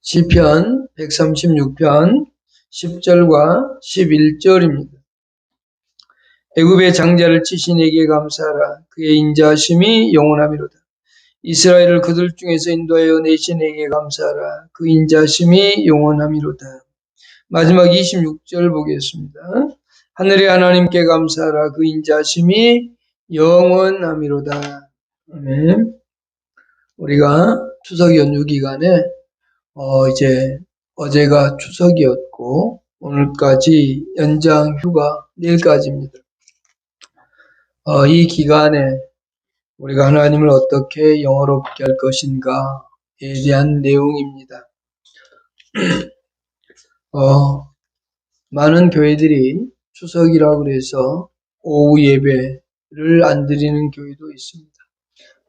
시편 136편 10절과 11절입니다. 애굽의 장자를 치신 에게 감사하라. 그의 인자하심이 영원하미로다. 이스라엘을 그들 중에서 인도하여 내신 에게 감사하라. 그 인자하심이 영원하미로다. 마지막 26절 보겠습니다. 하늘의 하나님께 감사하라. 그 인자하심이 영원하미로다. 아멘. 우리가 추석 연휴 기간에 어 이제 어제가 추석이었고 오늘까지 연장 휴가 내일까지입니다. 어, 이 기간에 우리가 하나님을 어떻게 영어롭게 할 것인가에 대한 내용입니다. 어, 많은 교회들이 추석이라고 그래서 오후 예배를 안 드리는 교회도 있습니다.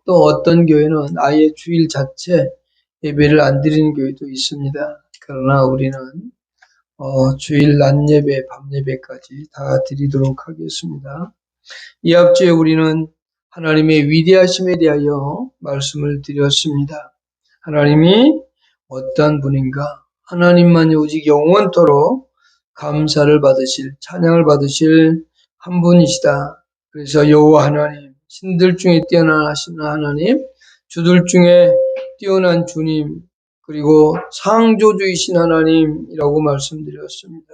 또 어떤 교회는 아예 주일 자체 예배를 안 드리는 교회도 있습니다. 그러나 우리는 어, 주일 낮 예배, 밤 예배까지 다 드리도록 하겠습니다. 이 앞주에 우리는 하나님의 위대하심에 대하여 말씀을 드렸습니다. 하나님이 어떤 분인가? 하나님만이 오직 영원토록 감사를 받으실, 찬양을 받으실 한 분이시다. 그래서 여호와 하나님, 신들 중에 뛰어나신 하나님, 주들 중에 뛰어난 주님, 그리고 상조주이신 하나님이라고 말씀드렸습니다.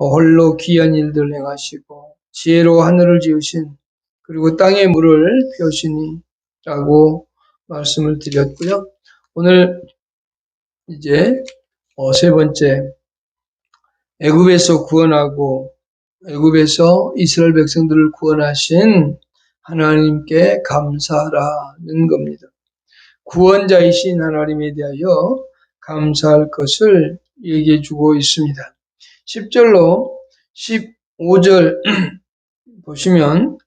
홀로 귀한 일들 행하시고 지혜로 하늘을 지으신 그리고 땅에 물을 펴시니라고 말씀을 드렸고요. 오늘 이제 어, 세 번째 애굽에서 구원하고 애굽에서 이스라엘 백성들을 구원하신 하나님께 감사라는 겁니다. 구원자이신 하나님에 대하여 감사할 것을 얘기해 주고 있습니다. 10절로 15절 보시면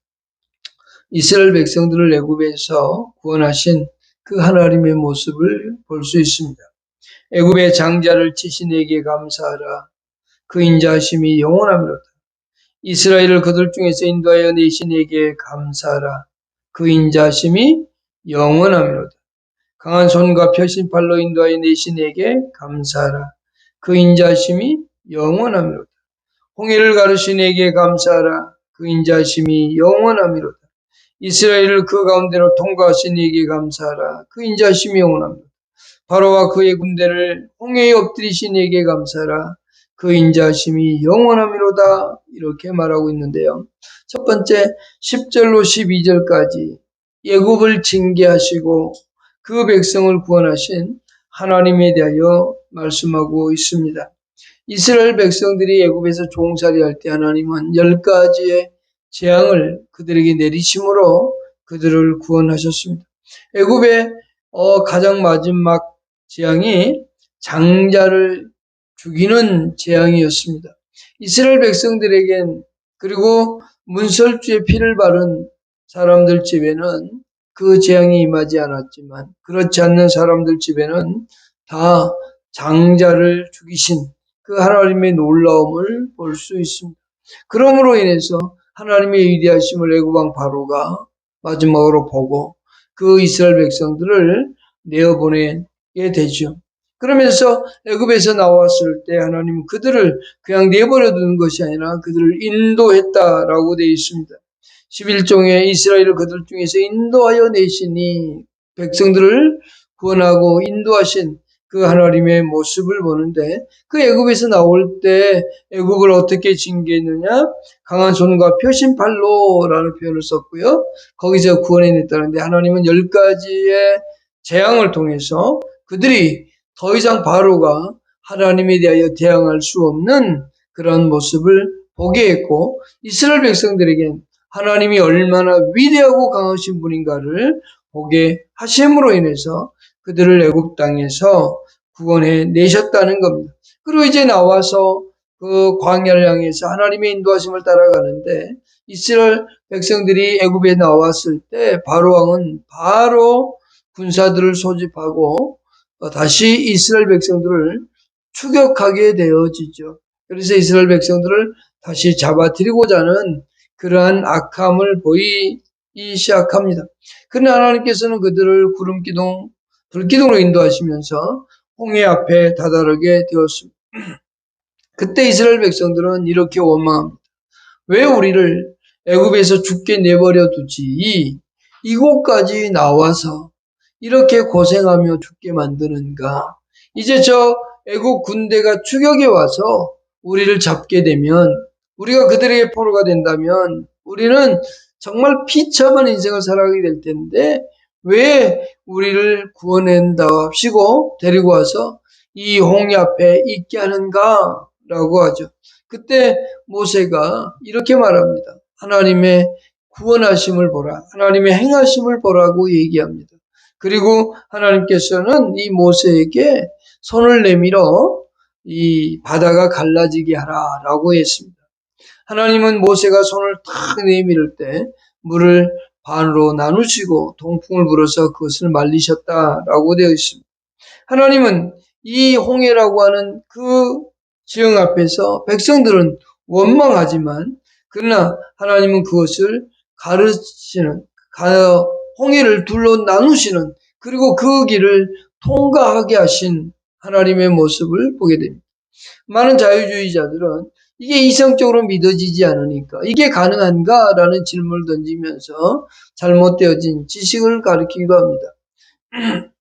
이스라엘 백성들을 애굽에서 구원하신 그 하나님의 모습을 볼 수 있습니다. 애굽의 장자를 치신 에게 감사하라. 그 인자하심이 영원하미로다. 이스라엘을 그들 중에서 인도하여 내신 에게 감사하라. 그 인자하심이 영원하미로다. 강한 손과 펴신 팔로 인도하여 내신 에게 감사하라. 그 인자하심이 영원하미로다. 홍해를 가르신 에게 감사하라. 그 인자하심이 영원하미로다. 이스라엘을 그 가운데로 통과하신 이에게 감사하라. 그 인자심이 영원합니다. 바로와 그의 군대를 홍해에 엎드리신 이에게 감사하라. 그 인자심이 영원함이로다. 이렇게 말하고 있는데요. 첫 번째 10절로 12절까지 예굽을 징계하시고 그 백성을 구원하신 하나님에 대하여 말씀하고 있습니다. 이스라엘 백성들이 예굽에서 종살이 할 때 하나님은 열 가지의 재앙을 그들에게 내리심으로 그들을 구원하셨습니다. 애굽의 어, 가장 마지막 재앙이 장자를 죽이는 재앙이었습니다. 이스라엘 백성들에겐 그리고 문설주의 피를 바른 사람들 집에는 그 재앙이 임하지 않았지만 그렇지 않는 사람들 집에는 다 장자를 죽이신 그 하나님의 놀라움을 볼 수 있습니다. 그러므로 인해서 하나님의 위대하심을 애굽왕 바로가 마지막으로 보고 그 이스라엘 백성들을 내어보내게 되죠. 그러면서 애굽에서 나왔을 때 하나님은 그들을 그냥 내버려 두는 것이 아니라 그들을 인도했다라고 되어 있습니다. 11종의 이스라엘을 그들 중에서 인도하여 내시니 백성들을 구원하고 인도하신 그 하나님의 모습을 보는데 그 애굽에서 나올 때 애굽을 어떻게 징계했느냐 강한 손과 표신 팔로라는 표현을 썼고요 거기서 구원해냈다는데 하나님은 열 가지의 재앙을 통해서 그들이 더 이상 바로가 하나님에 대하여 대항할 수 없는 그런 모습을 보게 했고 이스라엘 백성들에겐 하나님이 얼마나 위대하고 강하신 분인가를 보게 하심으로 인해서 그들을 애굽 땅에서 구원해 내셨다는 겁니다. 그리고 이제 나와서 그 광야를 향해서 하나님의 인도하심을 따라가는데 이스라엘 백성들이 애굽에 나왔을 때 바로 왕은 바로 군사들을 소집하고 다시 이스라엘 백성들을 추격하게 되어지죠. 그래서 이스라엘 백성들을 다시 잡아들이고자 하는 그러한 악함을 보이기 시작합니다. 그러나 하나님께서는 그들을 구름 기둥 불기둥으로 인도하시면서 홍해 앞에 다다르게 되었습니다. 그때 이스라엘 백성들은 이렇게 원망합니다. 왜 우리를 애굽에서 죽게 내버려 두지? 이곳까지 나와서 이렇게 고생하며 죽게 만드는가? 이제 저 애국 군대가 추격해 와서 우리를 잡게 되면 우리가 그들에게 포로가 된다면 우리는 정말 비참한 인생을 살아가게 될 텐데 왜 우리를 구원한다 합시고 데리고 와서 이 홍해 앞에 있게 하는가? 라고 하죠. 그때 모세가 이렇게 말합니다. 하나님의 구원하심을 보라. 하나님의 행하심을 보라고 얘기합니다. 그리고 하나님께서는 이 모세에게 손을 내밀어 이 바다가 갈라지게 하라라고 했습니다. 하나님은 모세가 손을 탁 내밀을 때 물을 반으로 나누시고 동풍을 불어서 그것을 말리셨다라고 되어 있습니다. 하나님은 이 홍해라고 하는 그 지형 앞에서 백성들은 원망하지만 그러나 하나님은 그것을 가르치는 홍해를 둘러 나누시는 그리고 그 길을 통과하게 하신 하나님의 모습을 보게 됩니다. 많은 자유주의자들은 이게 이성적으로 믿어지지 않으니까 이게 가능한가라는 질문을 던지면서 잘못되어진 지식을 가리키기도 합니다.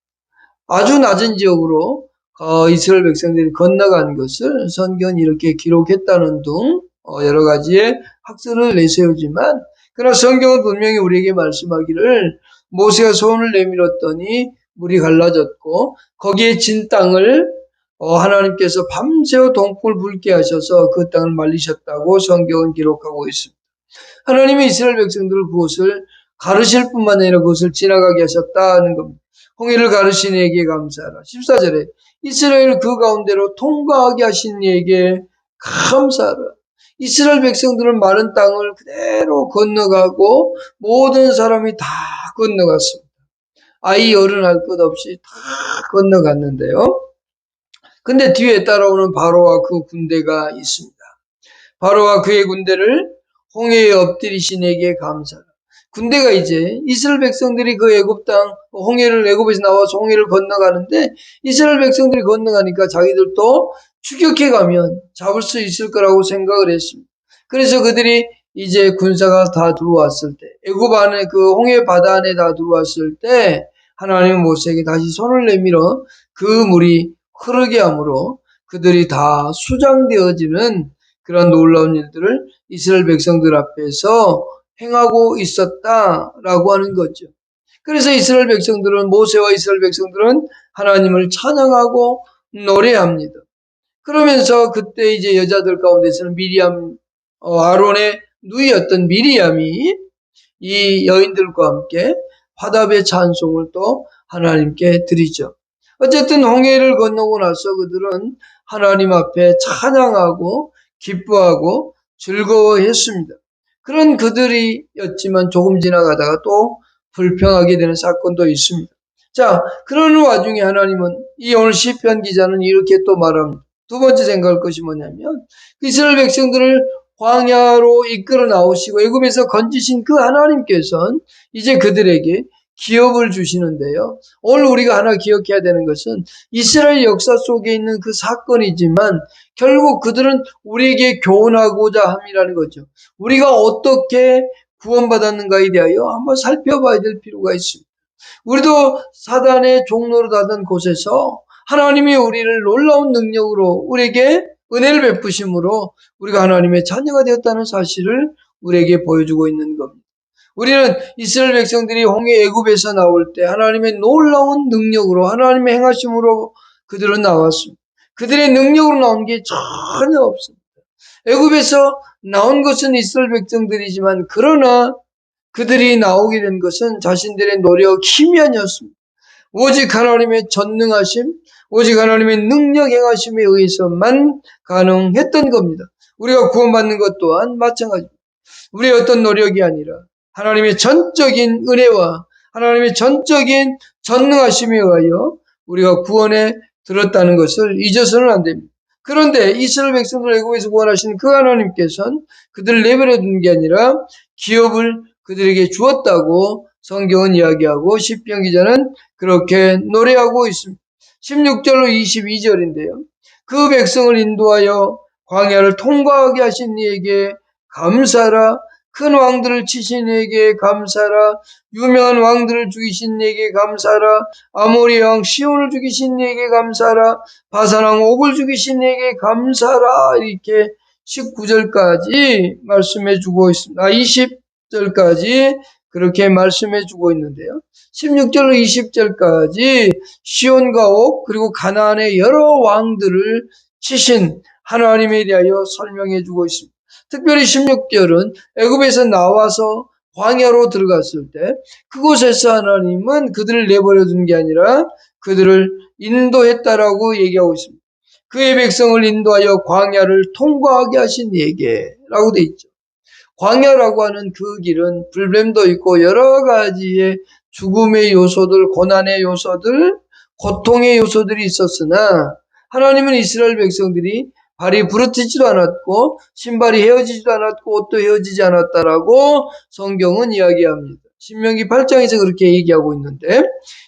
아주 낮은 지역으로 어, 이스라엘 백성들이 건너간 것을 성경은 이렇게 기록했다는 등 어, 여러 가지의 학설을 내세우지만 그러나 성경은 분명히 우리에게 말씀하기를 모세가 손을 내밀었더니 물이 갈라졌고 거기에 진 땅을 어, 하나님께서 밤새워 동풍을 불게 하셔서 그 땅을 말리셨다고 성경은 기록하고 있습니다. 하나님이 이스라엘 백성들을 그것을 가르실 뿐만 아니라 그것을 지나가게 하셨다는 겁니다. 홍해를 가르신 이에게 감사하라. 14절에 이스라엘 그 가운데로 통과하게 하신 이에게 감사하라. 이스라엘 백성들은 마른 땅을 그대로 건너가고 모든 사람이 다 건너갔습니다. 아이 어른 할 것 없이 다 건너갔는데요. 근데 뒤에 따라오는 바로와 그 군대가 있습니다. 바로와 그의 군대를 홍해에 엎드리신 에게 감사라. 군대가 이제 이스라엘 백성들이 그 애굽 땅 홍해를 애굽에서 나와서 홍해를 건너가는데 이스라엘 백성들이 건너가니까 자기들도 추격해 가면 잡을 수 있을 거라고 생각을 했습니다. 그래서 그들이 이제 군사가 다 들어왔을 때 애굽 안에 그 홍해 바다 안에 다 들어왔을 때 하나님은 모세에게 다시 손을 내밀어 그 물이 흐르게 함으로 그들이 다 수장되어지는 그런 놀라운 일들을 이스라엘 백성들 앞에서 행하고 있었다라고 하는 거죠. 그래서 이스라엘 백성들은 모세와 이스라엘 백성들은 하나님을 찬양하고 노래합니다. 그러면서 그때 이제 여자들 가운데서는 미리암 어, 아론의 누이였던 미리암이 이 여인들과 함께 화답의 찬송을 또 하나님께 드리죠. 어쨌든 홍해를 건너고 나서 그들은 하나님 앞에 찬양하고 기뻐하고 즐거워했습니다. 그런 그들이었지만 조금 지나가다가 또 불평하게 되는 사건도 있습니다. 자, 그러는 와중에 하나님은 이 오늘 시편 기자는 이렇게 또 말합니다. 두 번째 생각할 것이 뭐냐면 이스라엘 백성들을 광야로 이끌어 나오시고 애굽에서 건지신 그 하나님께서는 이제 그들에게 기업을 주시는데요. 오늘 우리가 하나 기억해야 되는 것은 이스라엘 역사 속에 있는 그 사건이지만 결국 그들은 우리에게 교훈하고자 함이라는 거죠. 우리가 어떻게 구원받았는가에 대하여 한번 살펴봐야 될 필요가 있습니다. 우리도 사단의 종로로 닫은 곳에서 하나님이 우리를 놀라운 능력으로 우리에게 은혜를 베푸심으로 우리가 하나님의 자녀가 되었다는 사실을 우리에게 보여주고 있는 겁니다. 우리는 이스라엘 백성들이 홍해 애굽에서 나올 때 하나님의 놀라운 능력으로 하나님의 행하심으로 그들은 나왔습니다. 그들의 능력으로 나온 게 전혀 없습니다. 애굽에서 나온 것은 이스라엘 백성들이지만 그러나 그들이 나오게 된 것은 자신들의 노력 힘이 아니었습니다. 오직 하나님의 전능하심, 오직 하나님의 능력 행하심에 의해서만 가능했던 겁니다. 우리가 구원받는 것 또한 마찬가지입니다. 우리의 어떤 노력이 아니라 하나님의 전적인 은혜와 하나님의 전적인 전능하심에 의하여 우리가 구원에 들었다는 것을 잊어서는 안 됩니다. 그런데 이스라엘 백성들 애국에서 구원하신 그 하나님께서는 그들을 내버려 둔 게 아니라 기업을 그들에게 주었다고 성경은 이야기하고 시편 기자는 그렇게 노래하고 있습니다. 16절로 22절인데요. 그 백성을 인도하여 광야를 통과하게 하신 이에게 감사라 큰 왕들을 치신 이에게 감사라 유명한 왕들을 죽이신 이에게 감사라 아모리 왕 시온을 죽이신 이에게 감사라 바산 왕 옥을 죽이신 이에게 감사라 이렇게 19절까지 말씀해 주고 있습니다. 아, 20절까지 그렇게 말씀해 주고 있는데요. 16절로 20절까지 시온과 옥 그리고 가나안의 여러 왕들을 치신 하나님에 대하여 설명해 주고 있습니다. 특별히 16절은 애굽에서 나와서 광야로 들어갔을 때 그곳에서 하나님은 그들을 내버려 둔 게 아니라 그들을 인도했다라고 얘기하고 있습니다. 그의 백성을 인도하여 광야를 통과하게 하신 얘기라고 돼 있죠. 광야라고 하는 그 길은 불뱀도 있고 여러 가지의 죽음의 요소들, 고난의 요소들, 고통의 요소들이 있었으나 하나님은 이스라엘 백성들이 발이 부러지지도 않았고 신발이 헤어지지도 않았고 옷도 헤어지지 않았다라고 성경은 이야기합니다. 신명기 8장에서 그렇게 얘기하고 있는데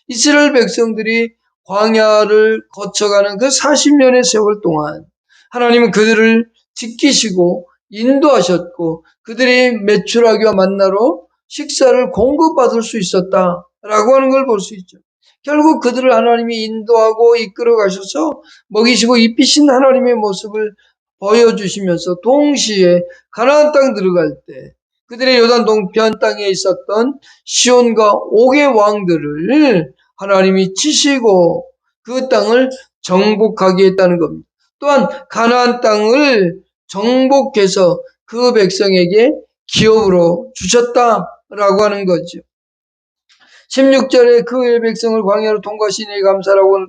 이스라엘 백성들이 광야를 거쳐가는 그 40년의 세월 동안 하나님은 그들을 지키시고 인도하셨고 그들이 매출하기와 만나러 식사를 공급받을 수 있었다라고 하는 걸 볼 수 있죠. 결국 그들을 하나님이 인도하고 이끌어 가셔서 먹이시고 입히신 하나님의 모습을 보여주시면서 동시에 가나안 땅 들어갈 때 그들의 요단 동편 땅에 있었던 시온과 옥의 왕들을 하나님이 치시고 그 땅을 정복하게 했다는 겁니다. 또한 가나안 땅을 정복해서 그 백성에게 기업으로 주셨다라고 하는 거죠. 16절에 그의 백성을 광야로 통과하시니 감사라고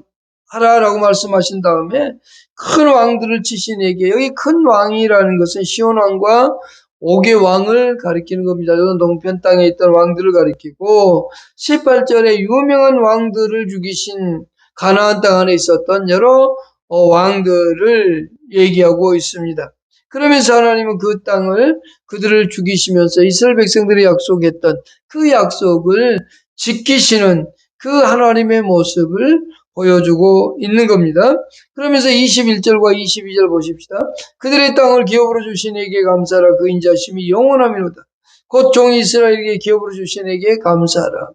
하라라고 말씀하신 다음에 큰 왕들을 치시에게 여기 큰 왕이라는 것은 시온 왕과 옥의 왕을 가리키는 겁니다. 이건 동편 땅에 있던 왕들을 가리키고 18절에 유명한 왕들을 죽이신 가나안 땅 안에 있었던 여러 어, 왕들을 얘기하고 있습니다. 그러면서 하나님은 그 땅을 그들을 죽이시면서 이스라엘 백성들이 약속했던 그 약속을 지키시는 그 하나님의 모습을 보여주고 있는 겁니다. 그러면서 21절과 22절 보십시다. 그들의 땅을 기업으로 주신 에게 감사라 그 인자심이 영원하미로다. 곧종 이스라엘에게 기업으로 주신 에게 감사라.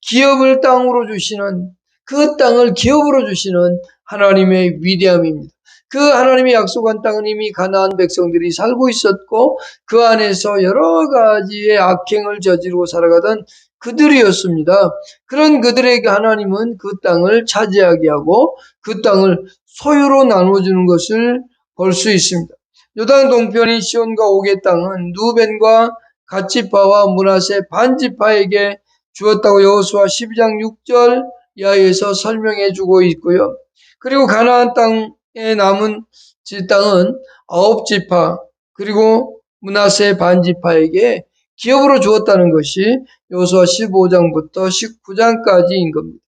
기업을 땅으로 주시는 그 땅을 기업으로 주시는 하나님의 위대함입니다. 그 하나님의 약속한 땅은 이미 가나안 백성들이 살고 있었고 그 안에서 여러 가지의 악행을 저지르고 살아가던 그들이었습니다. 그런 그들에게 하나님은 그 땅을 차지하게 하고 그 땅을 소유로 나눠주는 것을 볼 수 있습니다. 요단 동편인 시온과 옥의 땅은 누벤과 가치파와 문하세 반지파에게 주었다고 여호수아 12장 6절 이하에서 설명해 주고 있고요. 그리고 가나안 땅에 남은 지 땅은 아홉 지파 그리고 문하세 반지파에게 기업으로 주었다는 것이 요수와 15장부터 19장까지인 겁니다.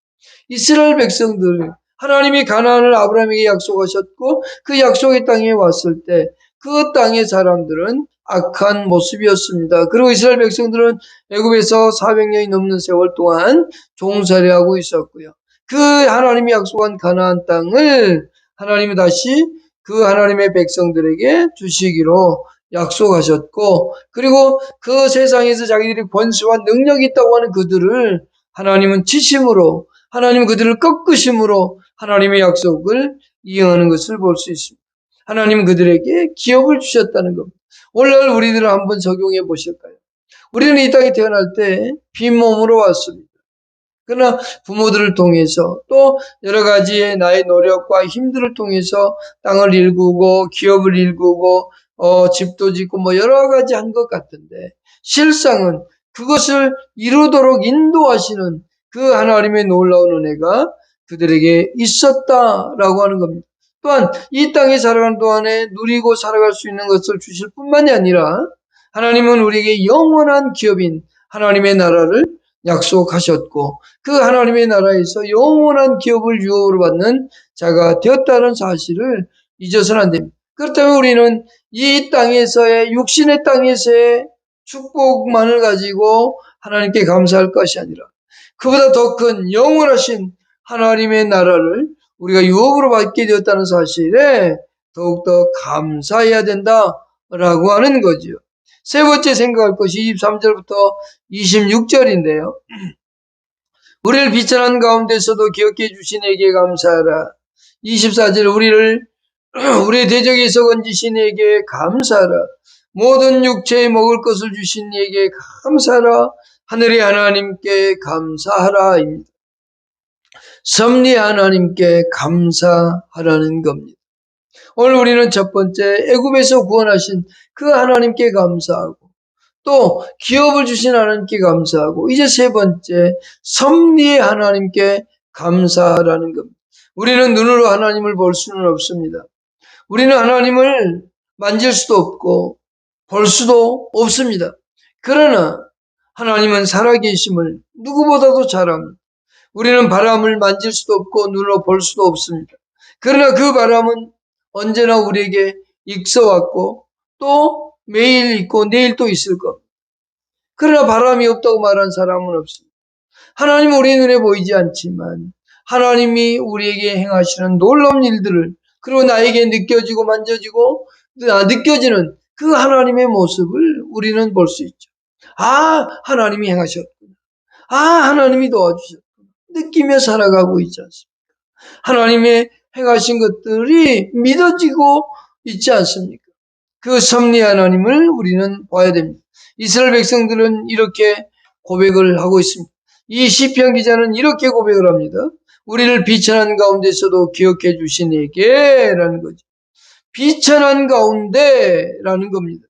이스라엘 백성들 하나님이 가나안을 아브라함에게 약속하셨고 그 약속의 땅에 왔을 때 그 땅의 사람들은 악한 모습이었습니다. 그리고 이스라엘 백성들은 애굽에서 400년이 넘는 세월 동안 종살이 하고 있었고요. 그 하나님이 약속한 가나안 땅을 하나님이 다시 그 하나님의 백성들에게 주시기로 약속하셨고 그리고 그 세상에서 자기들이 권수와 능력이 있다고 하는 그들을 하나님은 치심으로 하나님은 그들을 꺾으심으로 하나님의 약속을 이행하는 것을 볼 수 있습니다. 하나님은 그들에게 기업을 주셨다는 겁니다. 오늘 우리들을 한번 적용해 보실까요? 우리는 이 땅에 태어날 때 빈몸으로 왔습니다. 그러나 부모들을 통해서 또 여러 가지의 나의 노력과 힘들을 통해서 땅을 일구고 기업을 일구고 어, 집도 짓고 뭐 여러 가지 한 것 같은데 실상은 그것을 이루도록 인도하시는 그 하나님의 놀라운 은혜가 그들에게 있었다라고 하는 겁니다. 또한 이 땅에 살아가는 동안에 누리고 살아갈 수 있는 것을 주실 뿐만이 아니라 하나님은 우리에게 영원한 기업인 하나님의 나라를 약속하셨고 그 하나님의 나라에서 영원한 기업을 유업으로 받는 자가 되었다는 사실을 잊어서는 안 됩니다. 그렇다면 우리는 이 땅에서의 육신의 땅에서의 축복만을 가지고 하나님께 감사할 것이 아니라 그보다 더 큰 영원하신 하나님의 나라를 우리가 유업으로 받게 되었다는 사실에 더욱더 감사해야 된다라고 하는 거지요. 세 번째 생각할 것이 23절부터 26절인데요. 우리를 비천한 가운데서도 기억해 주신 에게 감사하라. 24절 우리를 우리의 대적에서 건지신 에게 감사하라. 모든 육체에 먹을 것을 주신 이에게 감사하라. 하늘의 하나님께 감사하라입니다. 섭리 하나님께 감사하라는 겁니다. 오늘 우리는 첫 번째 애굽에서 구원하신 그 하나님께 감사하고 또 기업을 주신 하나님께 감사하고 이제 세 번째 섭리의 하나님께 감사하라는 겁니다. 우리는 눈으로 하나님을 볼 수는 없습니다. 우리는 하나님을 만질 수도 없고 볼 수도 없습니다. 그러나 하나님은 살아계심을 누구보다도 잘 압니다. 우리는 바람을 만질 수도 없고 눈으로 볼 수도 없습니다. 그러나 그 바람은 언제나 우리에게 익어왔고 또 매일 있고 내일 또 있을 겁니다. 그러나 바람이 없다고 말한 사람은 없습니다. 하나님은 우리 눈에 보이지 않지만 하나님이 우리에게 행하시는 놀라운 일들을 그리고 나에게 느껴지고 만져지고 느껴지는 그 하나님의 모습을 우리는 볼 수 있죠. 아, 하나님이 행하셨구나. 아, 하나님이 도와주셨구나. 느끼며 살아가고 있지 않습니까? 하나님의 행하신 것들이 믿어지고 있지 않습니까? 그 섭리 하나님을 우리는 봐야 됩니다. 이스라엘 백성들은 이렇게 고백을 하고 있습니다. 이 시편 기자는 이렇게 고백을 합니다. 우리를 비천한 가운데서도 기억해 주신 에게라는 거죠. 비천한 가운데라는 겁니다.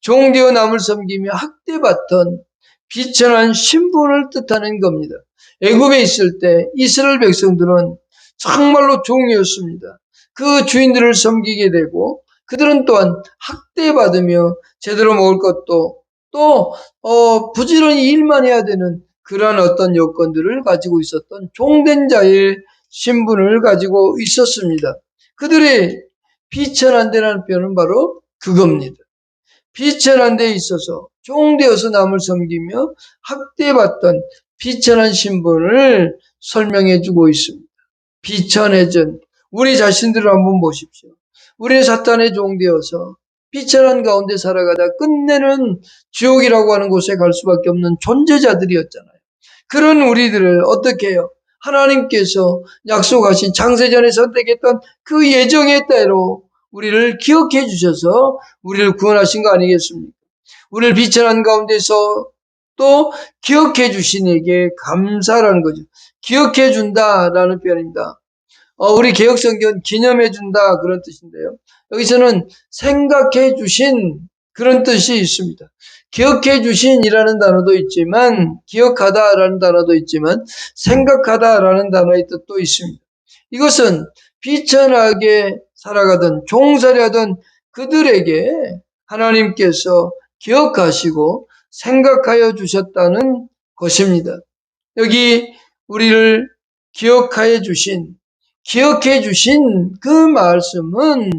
종되어 남을 섬기며 학대받던 비천한 신분을 뜻하는 겁니다. 애굽에 있을 때 이스라엘 백성들은 정말로 종이었습니다. 그 주인들을 섬기게 되고 그들은 또한 학대받으며 제대로 먹을 것도 또 어, 부지런히 일만 해야 되는 그러한 어떤 여건들을 가지고 있었던 종된 자의 신분을 가지고 있었습니다. 그들의 비천한 데라는 표현은 바로 그겁니다. 비천한 데 있어서 종되어서 남을 섬기며 학대받던 비천한 신분을 설명해 주고 있습니다. 비천해진 우리 자신들을 한번 보십시오. 우리는 사탄의 종되어서 비천한 가운데 살아가다 끝내는 지옥이라고 하는 곳에 갈 수밖에 없는 존재자들이었잖아요. 그런 우리들을 어떻게 해요? 하나님께서 약속하신 창세전에 선택했던 그 예정의 때로 우리를 기억해 주셔서 우리를 구원하신 거 아니겠습니까? 우리를 비천한 가운데서 또 기억해 주신 에게 감사라는 거죠. 기억해 준다라는 표현입니다. 어, 우리 개혁성경은 기념해 준다 그런 뜻인데요. 여기서는 생각해 주신 그런 뜻이 있습니다. 기억해 주신이라는 단어도 있지만 기억하다라는 단어도 있지만 생각하다라는 단어의 뜻도 있습니다. 이것은 비천하게 살아가던 종살이하던 그들에게 하나님께서 기억하시고 생각하여 주셨다는 것입니다. 여기 우리를 기억하여 주신 기억해 주신 그 말씀은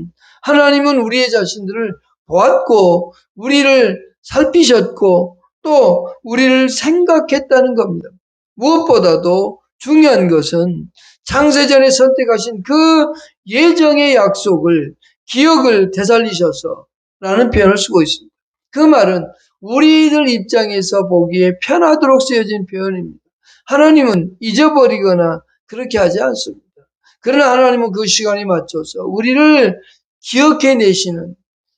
하나님은 우리의 자신들을 보았고 우리를 살피셨고 또 우리를 생각했다는 겁니다. 무엇보다도 중요한 것은 창세전에 선택하신 그 예정의 약속을 기억을 되살리셔서 라는 표현을 쓰고 있습니다. 그 말은 우리들 입장에서 보기에 편하도록 쓰여진 표현입니다. 하나님은 잊어버리거나 그렇게 하지 않습니다. 그러나 하나님은 그 시간에 맞춰서 우리를 기억해 내시는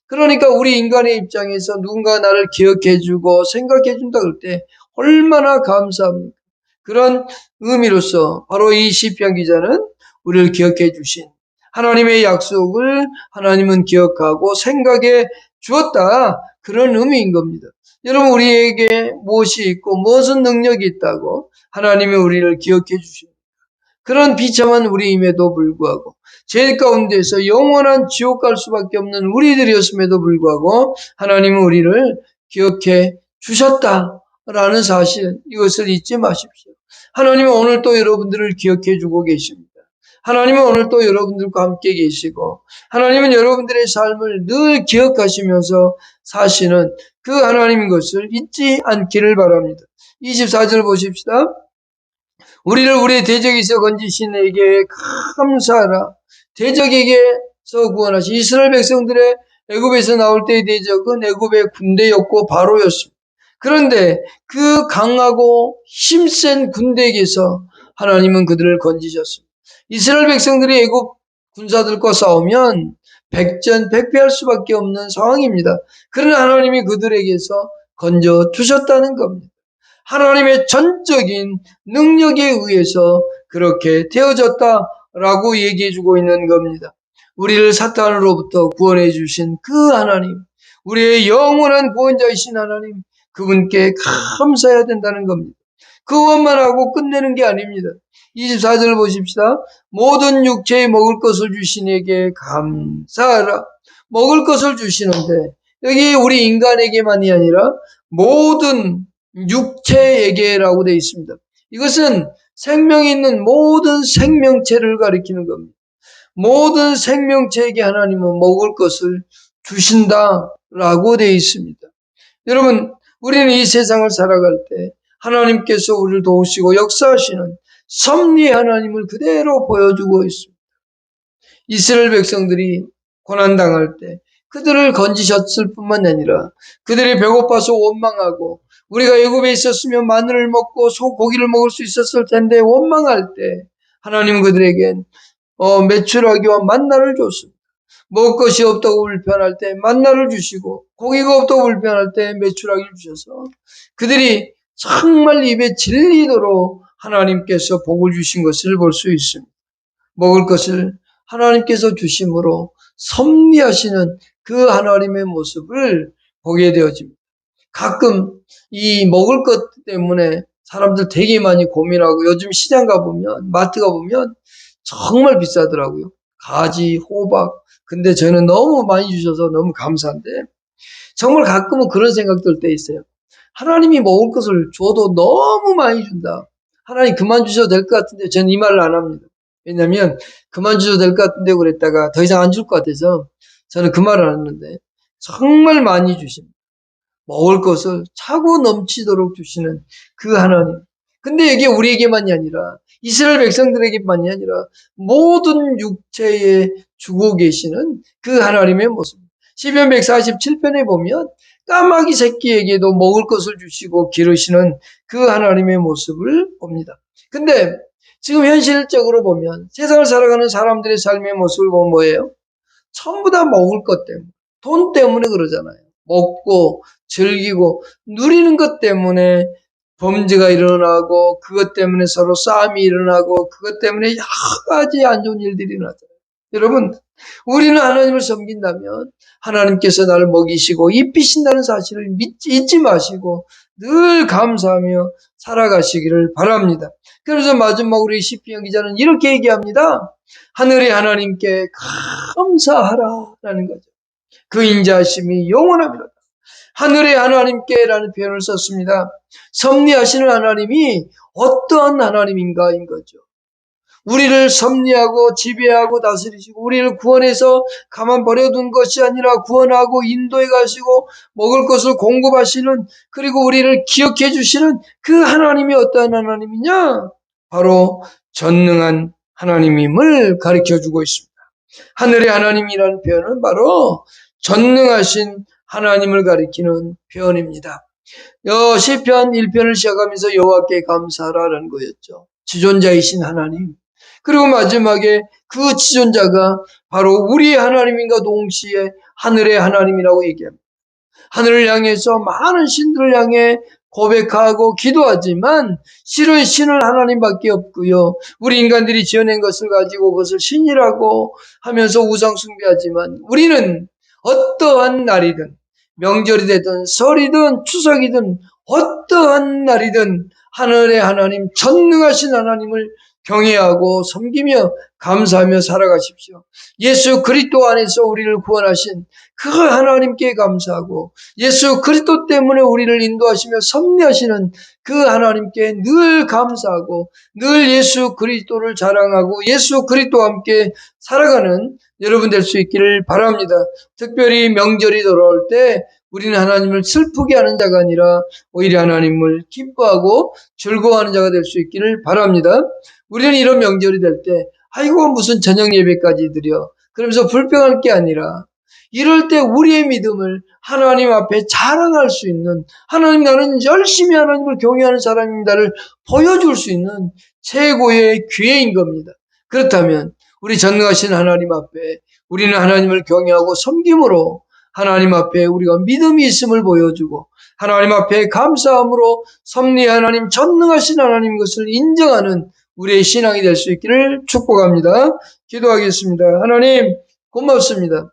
그러니까 우리 인간의 입장에서 누군가 나를 기억해 주고 생각해 준다 그럴 때 얼마나 감사합니까? 그런 의미로서 바로 이 시편 기자는 우리를 기억해 주신 하나님의 약속을 하나님은 기억하고 생각해 주었다. 그런 의미인 겁니다. 여러분 우리에게 무엇이 있고 무엇은 능력이 있다고 하나님이 우리를 기억해 주십니다. 그런 비참한 우리임에도 불구하고 죄 가운데서 영원한 지옥 갈 수밖에 없는 우리들이었음에도 불구하고 하나님은 우리를 기억해 주셨다라는 사실 이것을 잊지 마십시오. 하나님은 오늘 또 여러분들을 기억해 주고 계십니다. 하나님은 오늘 또 여러분들과 함께 계시고 하나님은 여러분들의 삶을 늘 기억하시면서 사시는 그 하나님 것을 잊지 않기를 바랍니다. 24절 보십시다. 우리를 우리의 대적에서 건지신 에게 감사하라. 대적에게서 구원하신 이스라엘 백성들의 애굽에서 나올 때의 대적은 애굽의 군대였고 바로였습니다. 그런데 그 강하고 힘센 군대에게서 하나님은 그들을 건지셨습니다. 이스라엘 백성들이 애굽 군사들과 싸우면 백전백패할 수밖에 없는 상황입니다. 그러나 하나님이 그들에게서 건져 주셨다는 겁니다. 하나님의 전적인 능력에 의해서 그렇게 되어졌다라고 얘기해 주고 있는 겁니다. 우리를 사탄으로부터 구원해 주신 그 하나님, 우리의 영원한 구원자이신 하나님, 그분께 감사해야 된다는 겁니다. 그것만 하고 끝내는 게 아닙니다. 24절 보십시다. 모든 육체에 먹을 것을 주신 에게 감사하라. 먹을 것을 주시는데 여기 우리 인간에게만이 아니라 모든 육체에게라고 되어 있습니다. 이것은 생명이 있는 모든 생명체를 가리키는 겁니다. 모든 생명체에게 하나님은 먹을 것을 주신다라고 되어 있습니다. 여러분, 우리는 이 세상을 살아갈 때 하나님께서 우리를 도우시고 역사하시는 섭리의 하나님을 그대로 보여주고 있습니다. 이스라엘 백성들이 고난당할 때 그들을 건지셨을 뿐만 아니라 그들이 배고파서 원망하고 우리가 애굽에 있었으면 마늘을 먹고 소고기를 먹을 수 있었을 텐데 원망할 때 하나님 그들에겐 어, 메추라기와 만나를 줬습니다. 먹을 것이 없다고 불편할 때 만나를 주시고 고기가 없다고 불편할 때 메추라기를 주셔서 그들이 정말 입에 질리도록 하나님께서 복을 주신 것을 볼 수 있습니다. 먹을 것을 하나님께서 주심으로 섭리하시는 그 하나님의 모습을 보게 되어집니다. 가끔 이 먹을 것 때문에 사람들 되게 많이 고민하고 요즘 시장 가보면 마트 가보면 정말 비싸더라고요. 가지, 호박. 근데 저는 너무 많이 주셔서 너무 감사한데 정말 가끔은 그런 생각 들 때 있어요. 하나님이 먹을 것을 줘도 너무 많이 준다. 하나님 그만 주셔도 될 것 같은데 저는 이 말을 안 합니다. 왜냐하면 그만 주셔도 될 것 같은데 그랬다가 더 이상 안 줄 것 같아서 저는 그 말을 안 했는데 정말 많이 주십니다. 먹을 것을 차고 넘치도록 주시는 그 하나님. 근데 이게 우리에게만이 아니라 이스라엘 백성들에게만이 아니라 모든 육체에 주고 계시는 그 하나님의 모습. 시편 147편에 보면 까마귀 새끼에게도 먹을 것을 주시고 기르시는 그 하나님의 모습을 봅니다. 근데 지금 현실적으로 보면 세상을 살아가는 사람들의 삶의 모습을 보면 뭐예요? 전부 다 먹을 것 때문에, 돈 때문에 그러잖아요. 먹고 즐기고 누리는 것 때문에 범죄가 일어나고 그것 때문에 서로 싸움이 일어나고 그것 때문에 여러 가지 안 좋은 일들이 일어나잖아요. 여러분, 우리는 하나님을 섬긴다면 하나님께서 나를 먹이시고 입히신다는 사실을 믿지, 잊지 마시고 늘 감사하며 살아가시기를 바랍니다. 그래서 마지막으로 이 시피형 기자는 이렇게 얘기합니다. 하늘의 하나님께 감사하라라는 거죠. 그 인자하심이 영원합니다. 하늘의 하나님께라는 표현을 썼습니다. 섭리하시는 하나님이 어떠한 하나님인가인 거죠. 우리를 섭리하고 지배하고 다스리시고 우리를 구원해서 가만 버려둔 것이 아니라 구원하고 인도해 가시고 먹을 것을 공급하시는 그리고 우리를 기억해 주시는 그 하나님이 어떠한 하나님이냐? 바로 전능한 하나님임을 가르쳐 주고 있습니다. 하늘의 하나님이라는 표현은 바로 전능하신 하나님을 가리키는 표현입니다. 여 시편 1편을 시작하면서 여호와께 감사하라는 거였죠. 지존자이신 하나님. 그리고 마지막에 그 지존자가 바로 우리의 하나님인가 동시에 하늘의 하나님이라고 얘기합니다. 하늘을 향해서 많은 신들을 향해 고백하고 기도하지만 실은 신은 하나님밖에 없고요. 우리 인간들이 지어낸 것을 가지고 그것을 신이라고 하면서 우상 숭배하지만 우리는 어떠한 날이든 명절이 되든 설이든 추석이든 어떠한 날이든 하늘의 하나님 전능하신 하나님을 경외하고 섬기며 감사하며 살아가십시오. 예수 그리스도 안에서 우리를 구원하신 그 하나님께 감사하고 예수 그리스도 때문에 우리를 인도하시며 섭리하시는 그 하나님께 늘 감사하고 늘 예수 그리스도를 자랑하고 예수 그리스도와 함께 살아가는 여러분 될 수 있기를 바랍니다. 특별히 명절이 돌아올 때 우리는 하나님을 슬프게 하는 자가 아니라 오히려 하나님을 기뻐하고 즐거워하는 자가 될 수 있기를 바랍니다. 우리는 이런 명절이 될 때, 아이고, 무슨 저녁 예배까지 드려. 그러면서 불평할 게 아니라, 이럴 때 우리의 믿음을 하나님 앞에 자랑할 수 있는, 하나님 나는 열심히 하나님을 경외하는 사람입니다를 보여줄 수 있는 최고의 기회인 겁니다. 그렇다면, 우리 전능하신 하나님 앞에 우리는 하나님을 경외하고 섬김으로 하나님 앞에 우리가 믿음이 있음을 보여주고 하나님 앞에 감사함으로 섭리 하나님 전능하신 하나님 것을 인정하는 우리의 신앙이 될 수 있기를 축복합니다. 기도하겠습니다. 하나님 고맙습니다.